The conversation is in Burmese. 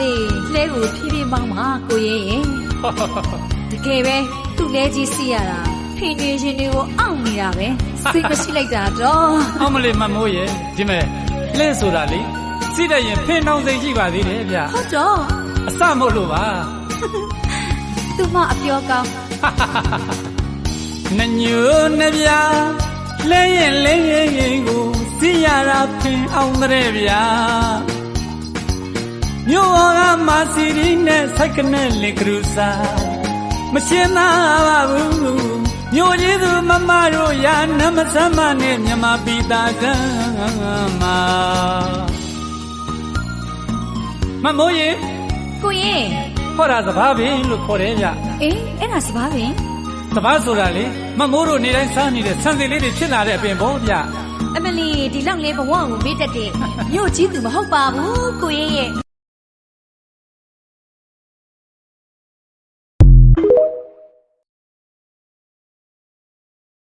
လေးလဲကိုဖြည်းဖြည်းမောင်းပါကိုရဲရဲ့တကယ်ပဲသူ့လဲကြီးစီရတာဖိနေရှင်တွေကိုအောင့်နေတာပဲစိတ်မရှိလိုက်တာတော့အောင်မလေးမမိုးရဲ့ဒီမဲ့လဲဆိုတာလေစိတဲ့ရင်ဖင်နှောင်းစိတ်ရှိပါသေးတယ်ဗျဟုတ်တော့အစမို့လို့ပါသူမအပြောကောင်းနညိုနှပြလဲရင်လဲရင်ရင်ကိုစိရတာဖင်အောင်တဲ့ဗျာ မြို့ဝကမာစီရီနဲ့စိုက်ကနဲ့လေကရူစာမရှင်းသာပါဘူးမြို့ကြီးသူမမတို့ရာနမဆမ်းမနဲ့မြမပိတာကမှာမမိုးရင်ကိုရဲဟောတာသဘာပင်လို့ခေါ်တယ်ဗျအေးအဲ့ဒါစပါးပင်သဘာဆိုတာလေမမိုးတို့နေတိုင်းစားနေတဲ့ဆန်စီလေးတွေဖြစ်လာတဲ့အပင်ပေါ့ဗျအမလီဒီလောက်လေးဘဝကိုမေ့တတ်တဲ့မြို့ကြီးသူမဟုတ်ပါဘူးကိုရဲရဲ့